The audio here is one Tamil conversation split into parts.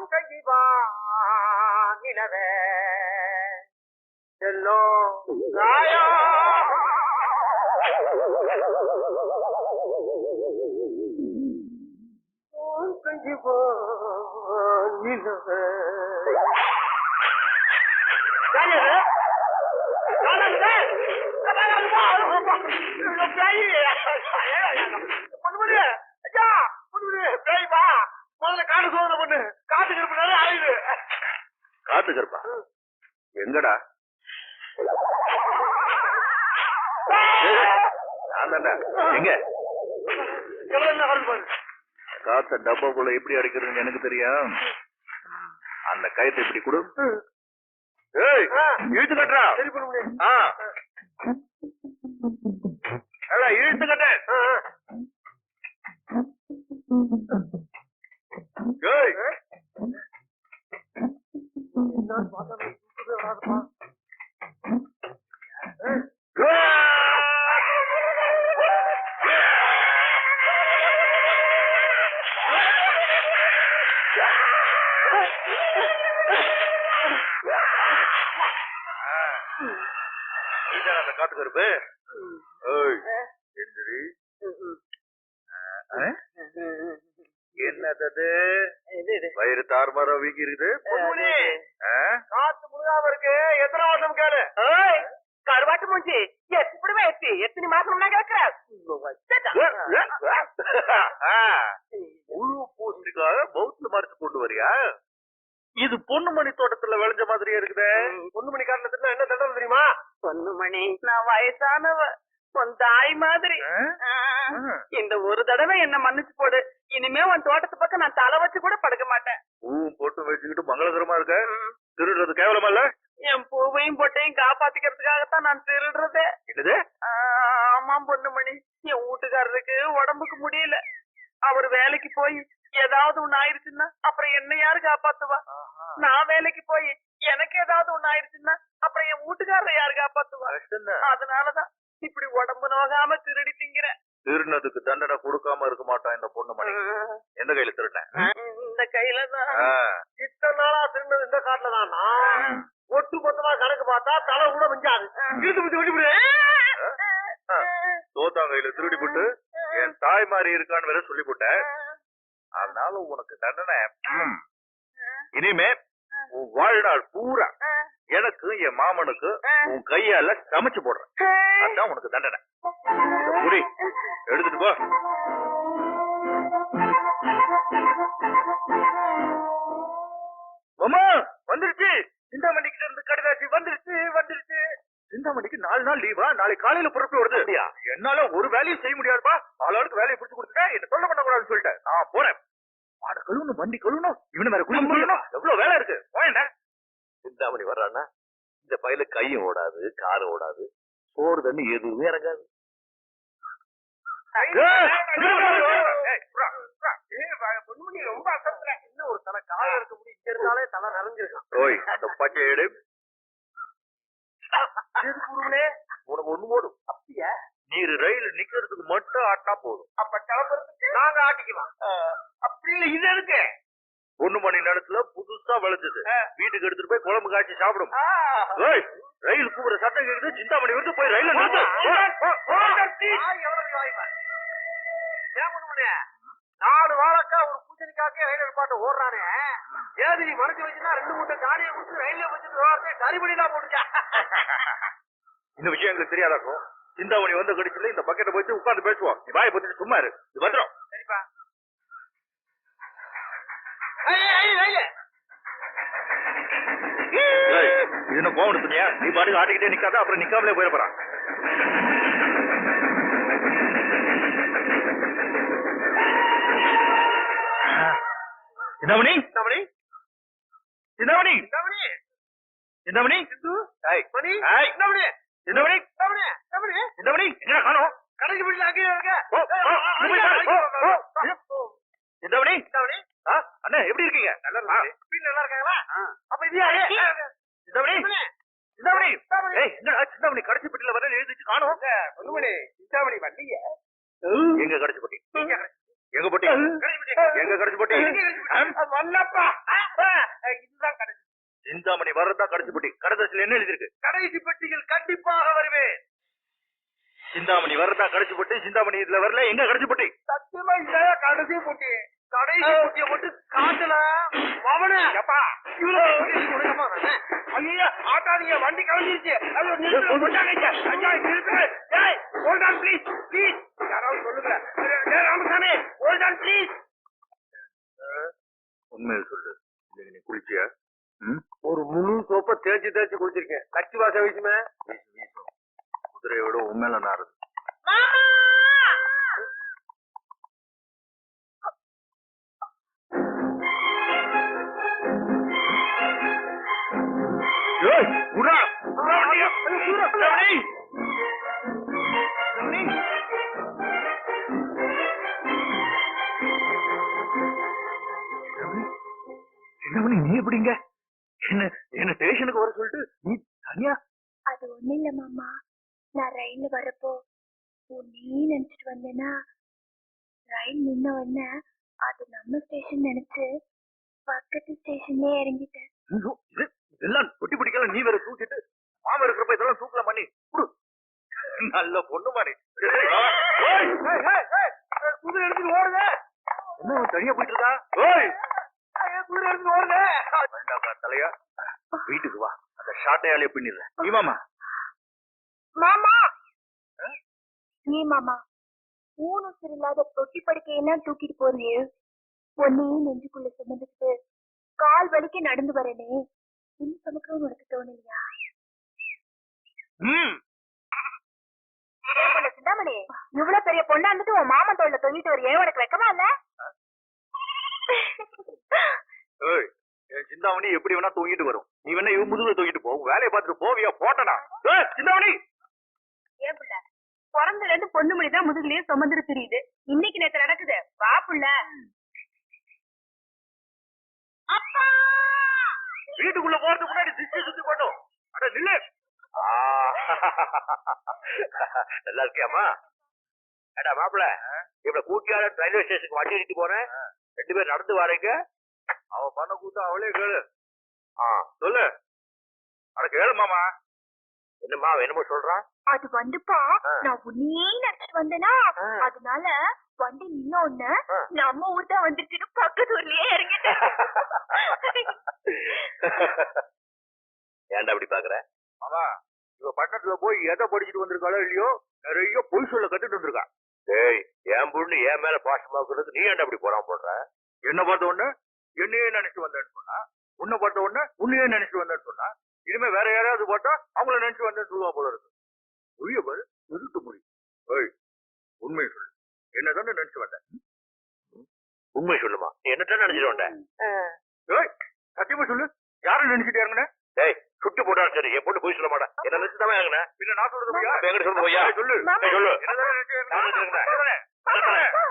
உன் கையை வா நிலவே ராயா. உன் கையை வா நிலவே கருப்பா. எங்கடா. எங்க? காத்த டப்பாக்குள்ள எப்படி அடிக்கிறதுன்னு எனக்கு தெரியும். அந்த கயத்தை இப்படி கொடு. ஏய் இழுத்து கட்டுறா. இழுத்து கட்டு. அந்த காட்டு கருப்பு என்னது வயிறு தாறுமாறா வீங்கி இருக்குது ஆ? காத்து முழுகாம இருக்கு. எத்தனை மாசம் கேளு. கருவாட்டு மூஞ்சி. எப்படிவே எத்தி. எத்தனை மாசம் நான் கேட்கிறேன் ஆ. முழு பூசணிக்காக பௌத்துல மறைச்சு கொண்டு வரியா? இது பொண்ணுமணி தோட்டத்துல விளைஞ்ச மாதிரியே இருக்குதே. பொண்ணு மணி காரணத்துல என்ன தண்டனை தெரியுமா? பொண்ணுமணி நான் வயசானவ. உன் தாய் மாதிரி. இந்த ஒரு தடவை என்ன மன்னிச்சு போடு. இனிமே உன் தோட்டத்து பக்கம் நான் தலை வச்சு கூட படுக்க மாட்டேன். பூவும் போட்டு வச்சுக்கிட்டு மங்களகரமா இருக்க? திருடுறது கேவலமா இல்ல என் பூவையும் பொட்டையும் காப்பாத்திக்கிறதுக்காகத்தான் நான் திருடுறதே. என்னது? ஆமாம் பொண்ணுமணி என் வீட்டுக்காரருக்கு உடம்புக்கு முடியல. அவர் வேலைக்கு போய் ஏதாவது ஒண்ணு ஆயிடுச்சுன்னா அப்புறம் என்ன யாரு காப்பாத்துவா? நான் வேலைக்கு போய் எனக்கு ஏதாவது ஒண்ணு ஆயிடுச்சுன்னா அப்புறம் என் வீட்டுக்காரரை யாரு காப்பாத்துவா. அதனாலதான் இப்படி உடம்பு நோகாம திருடி திங்கிறேன். திருடினதுக்கு தண்டனை கொடுக்காம இருக்க மாட்டான் இந்த பொண்ணு மணி. எந்த கையில திருடினேன் இந்த கையில தான். இத்தனை நாளா திருந்தது இந்த காட்டுல தானா. ஒட்டு மொத்தமா கணக்கு பார்த்தா தலை கூட மிஞ்சாது. இழுத்து விட்டு ஆ. தோத்தாங்கையில திருடி போட்டு என் தாய் மாதிரி இருக்கான்னு வேற சொல்லி போட்டேன் அதனால உனக்கு தண்டனை. இனிமே உன் வாழ்நாள் பூரா எனக்கு என் மாமனுக்கு உன் கையால சமைச்சு போடுறேன். அதான் உனக்கு தண்டனை. புடி எடுத்துட்டு போ. மாமா வந்துருச்சு. சிந்தாமணிக்கிட்ட இருந்து கடிதாசி வந்துருச்சு வந்துருச்சு. சிந்தாமணிக்கு நாலு நாள் லீவா நாளைக்கு காலையில புறப்பட்டு வருது. என்னால ஒரு வேலையும் செய்ய முடியாதுப்பா. ஆளாளுக்கு வேலையை பிடிச்சு கொடுத்துட்டேன். என்ன சொல்ல பண்ண கூடாதுன்னு சொல்லிட்டேன். நான் போறேன். மாட கழுவணும் வண்டி கழுவணும் இவனு வேற குளிக்க முடியணும் எவ்வளவு வேலை இருக்கு? போயேன்டா சிந்தாமணி வர்றான்னா இந்த பையில கையும் ஓடாது காரும் ஓடாது சோறு தண்ணி எதுவுமே இறங்காது. பொண்ணுமணி ரொம்ப அசத்துல இன்னும் ஒரு தலை காலம் இருக்க முடியும் இங்க இருந்தாலே தலை நிறைஞ்சிருக்கான் ஓய் அந்த பச்சை எடு உனக்கு ஒண்ணு போடும் அப்படியா நீர் ரயில் நிக்கிறதுக்கு மட்டும் ஆட்டினா போதும் அப்ப கிளம்புறதுக்கு நாங்க ஆட்டிக்கலாம் அப்படி இல்ல இது ஒண்ணு மணி நேரத்துல புதுசா விளைஞ்சது வீட்டுக்கு எடுத்துட்டு போய் குழம்பு காய்ச்சி சாப்பிடும் ரயில் கூப்பிடுற சத்தம் கேக்குது சிந்தாமணி வந்து போய் ரயில நிறுத்து நாலு வாழக்கா ஒரு பூசணிக்காக்கே ரயில் எடுப்பாட்டு ஓடுறானே. ஏது நீ மனசு வச்சுன்னா ரெண்டு மூட்டை தானியம் கொடுத்து ரயில்ல வச்சுட்டு ஓடுறதே கறிபடிலாம் போட்டுச்சா இந்த விஷயம் எங்களுக்கு தெரியாதாக்கும் சிந்தாமணி வந்து கடிச்சுல இந்த பக்கெட்டை போயிட்டு உட்கார்ந்து பேசுவோம் நீ வாயை பத்திட்டு சும்மா இரு. இது வந்துடும் சரிப்பா. என்ன கோவம் நீ பாட்டுக்கு ஆட்டிக்கிட்டே நிக்காத அப்புறம் நிக்காமலே போயிட போறான் சிந்தாமணி சிந்தாமணி, சிந்தாமணி சிந்தாமணி, சிந்தாமணி ஏய், மணி, ஏய், சிந்தாமணி, சிந்தாமணி சிந்தாமணி, சிந்தாமணி. சிந்தாமணி என்ன காணோம் கடைக்கு வீட்டுல அங்கேயே இருக்க. சிந்தாமணி சிந்தாமணி, அண்ணா எப்படி இருக்கீங்க நல்லா இருக்கு. வீட்டுல நல்லா இருக்காங்களா அப்ப இது யாரு சிந்தாமணி சிந்தாமணி. ஏய் என்னடா சிந்தாமணி கடைசி பெட்டியில வர எழுதிச்சு காணோம் பொண்ணுமணி சிந்தாமணி வண்டிய எங்க கடைசி பெட்டி எங்க பொட்டி எங்க கடைசி பொட்டி? வல்லப்பா. சிந்தாமணி வர்றதா கடைசி பெட்டி. கடைசியில் என்ன எழுதிருக்கு கடைசி பெட்டியில் கண்டிப்பாக வருவேன். சிந்தாமணி வர்றதா கடைசி பெட்டி? சிந்தாமணி இதுல வரல எங்க கடைசி பெட்டி? சத்தியமா இல்ல கடைசி பெட்டி. கடைசி பெட்டியை மட்டும் காட்டல மவன எப்பா? ஐயா ஆட்டாதீங்க வண்டி கலந்துருச்சு ஐயோ நிறுத்து கொண்டாங்க ஐயா நிறுத்து. ஏய் ஹோல்ட் ஆன் ப்ளீஸ் ப்ளீஸ் யாராவது சொல்லுங்க. ராமசாமி ஹோல்ட் ஆன் ப்ளீஸ் உண்மையை சொல்லு. இன்னைக்கு நீ குளிச்சியா? ம்? ஒரு முழு சோப்பை தேய்ச்சி தேய்ச்சி குடிச்சிருக்கேன் கட்சி வாசம் வீசுமே வீசு, வீசும். குதிரையோட உண்மையில நாருது ஏய், விட்றா. விட்றா வண்டிய. ரமணி, நீ எப்படிங்க? என்ன என்ன ஸ்டேஷனுக்கு வர சொல்லிட்டு நீ தனியா? அது ஒண்ணு இல்ல மாமா. நான் ரயில்ல வரப்போ உன்னே நினைச்சிட்டு வந்தேன்னா ரயில் நின்ன உடனே அது நம்ம ஸ்டேஷன் நினைச்சு பக்கத்து ஸ்டேஷன்லயே இறங்கிட்டேன். ஐயோ, இது இதெல்லாம் பொட்டி பிடிக்கல நீ வேற தூக்கிட்டு மாமா இருக்கிறப்ப இதெல்லாம் தூக்கல பண்ணி குடு. நல்ல பொண்ணு மாதிரி குதிரை எடுத்துட்டு ஓடுங்க. என்ன தனியா போயிட்டு இருக்கா? வேண்டாம்டா தலையா வீட்டுக்கு வா. அந்த ஷாட்டையாலே பின்னிடுறேன். நீ மாமா! மாமா நீ மாமா ஊனுசர் இல்லாத தொட்டி படுக்கையெல்லாம் தூக்கிட்டு போறியே. ஒன்னையே நெஞ்சுக்குள்ள சுமந்துக்கிட்டு கால் வலிக்க நடந்து வரனே. இன்னும் சமக்கிறோம் உனக்கு தோணலையா? சிந்தாமணி? இவ்வளவு பெரிய பொண்ணா இருந்துட்டு உன் மாமன் தோல்ல தொங்கிட்டு வரையே. உனக்கு வெக்கமா இல்ல ஏய் என் சிந்தாமணி எப்படி வேணா தூங்கிட்டு வரும். நீ வேணா இவன் முதுகுல தூங்கிட்டு போ. வேலையை பார்த்துட்டு போவியா போட்டனா? சிந்தாமணி! ஏன் புள்ள பிறந்ததுல இருந்து பொண்ணு மணி தான் முதுகுலயே சுமந்துட்டு தெரியுது. இன்னைக்கு நேத்து நடக்குது. வா புள்ள. அப்பா! வீட்டுக்குள்ள போறதுக்கு முன்னாடி திசை சுத்தி போட்டோம். அட நில்லு. நல்லா இருக்கியாமா ஏடா மாப்பிள இவள கூட்டியார ரயில்வே ஸ்டேஷனுக்கு வண்டி எடுத்து போனேன் ரெண்டு பேரும் நடந்து வரீங்க. அவ பண்ண கூட்டம் அவளே கேளு. ஆ சொல்லு. அட கேளு மாமா. என்னம்மா என்னமோ சொல்றான் அது வந்துப்பா. நான் உன்னையே நினைச்சிட்டு வந்தேனா. அதனால வண்டி நின்ன உடனே. நம்ம ஊர் தான் வந்துச்சுன்னு பக்கத்து ஊர்லயே இறங்கிட்டேன். ஏன்டா அப்படி பாக்குற? மாமா இவ பட்டணத்துல போய் எதை படிச்சுட்டு வந்திருக்காளோ இல்லையோ நிறைய பொய் சொல்ல கத்துட்டு வந்திருக்கா. டேய் என் பொண்ணு என் மேல பாசமாக்குறதுக்கு நீ ஏன்டா அப்படி போறாம போடுற என்ன பார்த்த உடனே? என்னையே நினைச்சு வந்தேன்னு சொன்னா உன்னை பார்த்த உடனே உன்னையே நினைச்சு வந்தேன்னு சொன்னா இனிமே வேற யாராவது பார்த்தா அவங்கள நினைச்சு வந்தேன்னு சொல்லுவா போல இருக்கு. மொழிய பாரு மொழி ஏய் உண்மை சொல்லு. என்னதானே நினைச்சு வந்தேன் உண்மை சொல்லுமா? என்னதான் நினைச்சிட்டு வந்தேன் ஏய் சத்தியமா சொல்லு. யாரும் நினைச்சிட்டு இறங்குன? டேய் சுட்டு போட்டாலும் சரி என் பொண்ணு போய் சொல்ல மாட்டேன் என்ன நினைச்சு தான் இறங்குன? பின்ன நான் சொல்றது பொய்யா? எங்க சொல்றது பொய்யா? சொல்லு. ஏய், சொல்லு. என்னதான் நினைச்சு? என்னதானே?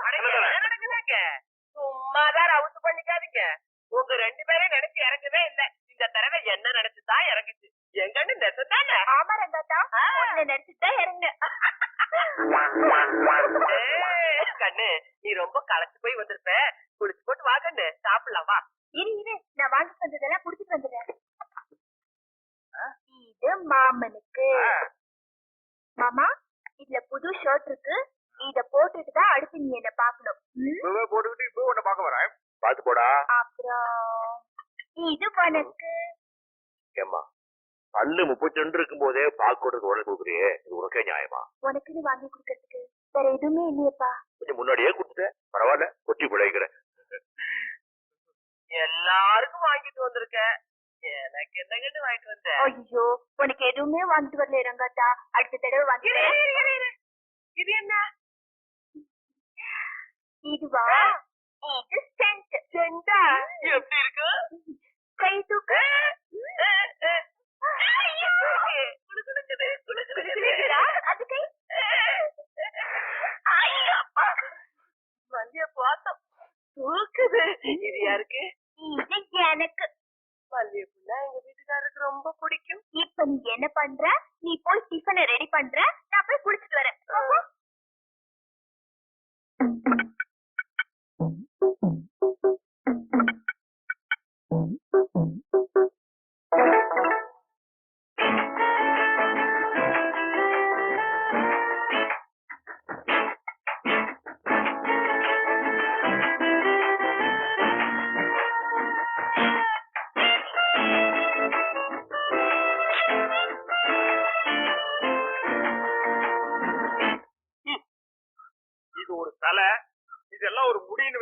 என்னதானே? சும்மாதான் அவுத்து பண்ணிக்காதீங்க உங்க ரெண்டு பேரும் நினைச்சு இறங்கவே இல்ல இந்த தடவை என்ன நினைச்சுதான் இறங்குச்சு எங்கன்னு நெசந்தானே ஆமா ரங்காத்தா கண்ணு நீ ரொம்ப களைச்சு போய் வந்திருப்ப. குளிச்சு போட்டு வா கண்ணு. சாப்பிடலாம் வா. இரு இரு. நான் வாங்கிட்டு வந்ததெல்லாம் குடிச்சிட்டு வந்துடுறேன். இது மாமனுக்கு. மாமா இதுல புது ஷர்ட் இருக்கு. இத போட்டுட்டு தான் அடுத்து நீ என்ன பாக்கணும் ம்? இப்பவே போட்டுக்கிட்டு இப்போ உன்னை பார்க்க வரேன். பாத்து போடா. அப்புறம் இது உனக்கு. ஏம்மா? பல்லு முப்பத்தி ரெண்டு இருக்கும் போதே பாக்கோட்டுக்கு உடல் கொடுக்குறியே. இது உனக்கே நியாயமா? உனக்குன்னு வாங்கி கொடுக்கறதுக்கு வேற எதுவுமே இல்லையப்பா. கொஞ்சம் முன்னாடியே கொடுத்துட்டேன் பரவாயில்ல கொட்டி பிழைக்கிறேன். எல்லாருக்கும் வாங்கிட்டு வந்திருக்க. எனக்கு என்ன கண்ணு வாங்கிட்டு வந்த? ஐயோ உனக்கு எதுவுமே வாங்கிட்டு வரல ரங்காத்தா. அடுத்த தடவை வாங்கி. இது என்ன? இதுவா? இது சென்ட் செண்டா எப்படி இருக்கு? கை தூக்கு குளுகுளுக்குது, குளுகுளுக்குது. இருக்குதா? அது கை ஐயோ, அப்பா. மல்லிய பார்த்தோம் தூக்குது. இது யாருக்கு? இது எனக்கு மல்லிகைப்பூனா எங்க வீட்டுக்காரருக்கு ரொம்ப பிடிக்கும். இப்ப நீ என்ன பண்ற? நீ போய் டிஃபனை ரெடி பண்ற?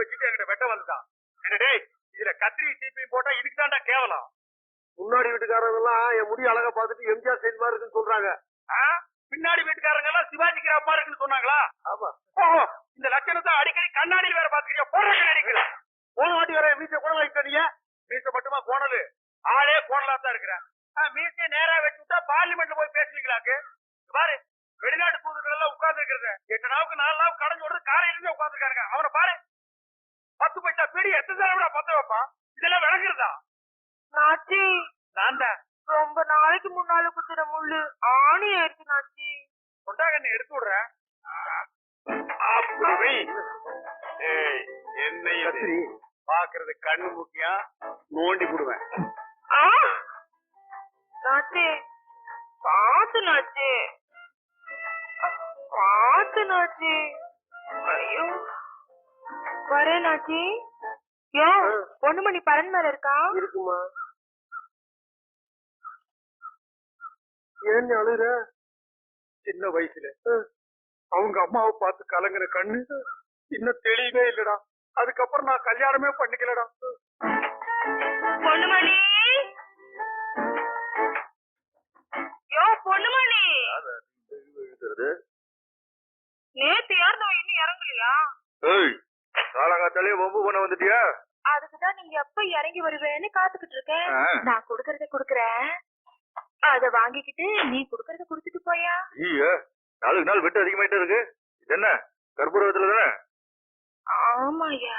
வச்சுட்டு என்கிட்ட வெட்ட வந்துட்டான் என்ன டேய் இதுல கத்திரி சீப்பி போட்டா இதுக்கு தான்டா கேவலம். முன்னாடி வீட்டுக்காரங்க எல்லாம் என் முடி அழகா பார்த்துட்டு எம்ஜிஆர் சைடு மாதிரி இருக்குன்னு சொல்றாங்க? பின்னாடி வீட்டுக்காரங்க எல்லாம் சிவாஜி கிராமமா இருக்குன்னு சொன்னாங்களா? ஆமா. இந்த லட்சணத்தை அடிக்கடி கண்ணாடியில் வேற பாத்துக்கிறியா போடுற கண்ணாடிக்கு போன வாட்டி வர மீச கூட வைக்கிறீங்க மீச மட்டுமா? கோணலு. ஆளே கோணலா தான் இருக்கிறேன் மீசைய நேரா வச்சு விட்டா பார்லிமெண்ட்ல போய் பேசுவீங்களாக்கு? பாரு வெளிநாட்டு தூதுகள் எல்லாம் உட்கார்ந்து இருக்கிறது எட்டு நாளுக்கு நாலு நாள் கடைஞ்சு விடுறது காலையில இருந்து உட்கார்ந்துருக்காங்க அவனை பாரு. பத்து பைசா பீடி எத்தனை தடவை பத்த வைப்பான்? இதெல்லாம் விளங்குறதா? நாச்சி. நான் தான். ரொம்ப நாளைக்கு முன்னால குத்துற முள்ளு ஆணி ஆயிடுச்சு நாச்சி. கொண்டாங்க என்ன எடுத்து ஏய் என்ன பாக்குறது கண்ணு முக்கியம் நோண்டி விடுவேன். நாச்சி. பாத்து நாச்சி. பாத்து நாச்சி. ஐயோ. வரேன் நாச்சி யோ பொண்ணு மணி பரன் மேல இருக்கா? இருக்குமா? ஏன் அழுகுற? சின்ன வயசுல. அவங்க அம்மாவை பார்த்து கலங்குற கண்ணு இன்னும் தெளிவே இல்லடா. அதுக்கப்புறம் நான் கல்யாணமே பண்ணிக்கலடா. பொண்ணுமணி! யோ பொண்ணுமணி! நேத்து யார் நான் இன்னும் இறங்கலையா? ஏய் காலங்காத்தாலே வம்பு பண்ண வந்துட்டியா? அதுக்குதான் நீங்க எப்ப இறங்கி வருவேன்னு காத்துக்கிட்டு இருக்கேன். நான் குடுக்கறத குடுக்கறேன். அத வாங்கிக்கிட்டு நீ குடுக்கறத குடுத்துட்டு போயா. ஐயோ நாளுக்கு நாள் வெட்டு அதிகமாயிட்டே இருக்கு. இது என்ன கற்பூரத்துல தானே ஆமாயா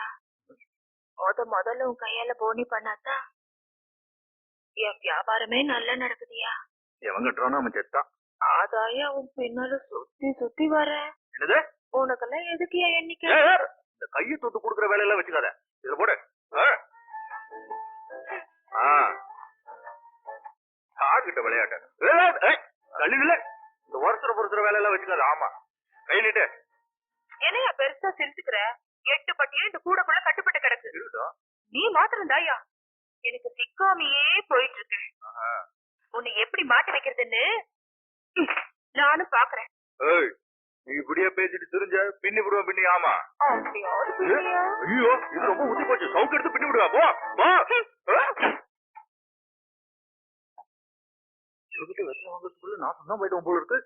முத முதல்ல உன் கையால போனி பண்ணாதான் என் வியாபாரமே நல்லா நடக்குதுயா எவன் கட்டுறானோ அவன் செத்தான். ஆதாயா உன் பின்னால சுத்தி சுத்தி வர என்னது? உனக்கெல்லாம் எதுக்குயா எண்ணிக்கை? இந்த கையை தொட்டு கொடுக்குற வேலையெல்லாம் வச்சுக்காத. இதுல போடு. யார்கிட்ட விளையாட்ட. நில்லு. இந்த ஒருத்தர பொறுத்துற வேலையெல்லாம் வச்சுக்காத. ஆமா. கை நீட்டு. என்னையா பெருசா சிரிச்சுக்கிற? எட்டு பட்டியல் இந்த கூடக்குள்ள கட்டுப்பட்டு கிடக்கு. நீ மாத்திரம் தாயா எனக்கு சிக்காமையே போயிட்டு இருக்கு. உன்னை எப்படி மாட்டி வைக்கிறதுன்னு? நானும் பாக்குறேன். நீ இப்படியே பேசிட்டு திரிஞ்ச பின்னி விடுவேன் பின்னி? ஆமா? ஐயோ இது ரொம்ப ஊத்தி போச்சு. சவுக்கு எடுத்து பின்னி விடுவா. போ போ. இவகிட்ட வெத்தலை வாங்குறதுக்குள்ள நான் சொன்னா போயிட்டு போல இருக்கு.